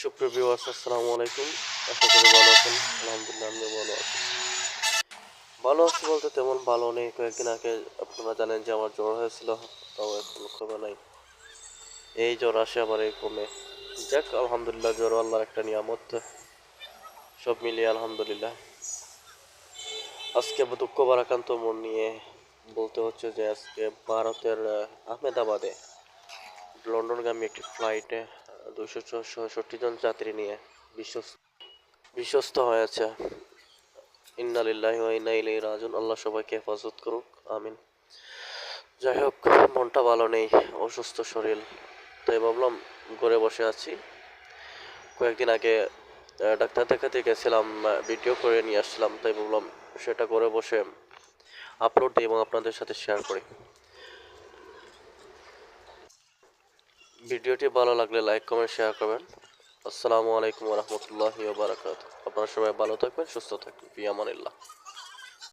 সুপ্রিয় আসসালামু আলাইকুম। আশা করি ভালো আছেন। আলহামদুলিল্লাহ আমিও ভালো আছি। ভালো আছি বলতে তেমন ভালো নেই। কয়েকদিন আগে আপনারা জানেন যে আমার জ্বর হয়েছিল তাও এখন কমে নাই। এই জ্বর আসে আবার এই কমে। যাক আলহামদুলিল্লাহ জ্বর আল্লাহর একটা নিয়ামত। সব মিলিয়ে আলহামদুলিল্লাহ। আজকে দুঃখ বারাকান্ত মন নিয়ে বলতে হচ্ছে যে আজকে ভারতের আহ, আহমেদাবাদে লন্ডনগামী একটি ফ্লাইটে দুশো ছষট্টি জন যাত্রী নিয়ে বিশ্বস্ত বিশ্বস্ত হয়েছে ইন্নালিল্লাহি ওয়া ইন্না ইলাইহি রাজিউন। আল্লাহ সবাইকে হেফাজত করুক। আমিন। যাই হোক, মনটা ভালো নেই, অসুস্থ শরীর। তাই ভাবলাম ঘরে বসে আছি। কয়েকদিন আগে ডাক্তার দেখাতে গেছিলাম ভিডিও করে নিয়ে আসছিলাম। তাই ভাবলাম সেটা করে বসে আপলোড দিই এবং আপনাদের সাথে শেয়ার করি। ভিডিওটি ভালো লাগলে লাইক, কমেন্ট শেয়ার করবেন। আসসালামু আলাইকুম রহমতুল্লাহ বারাকাত আপনারা সবাই ভালো থাকবেন, সুস্থ থাকবেন। পিয়ামানিল্লাহ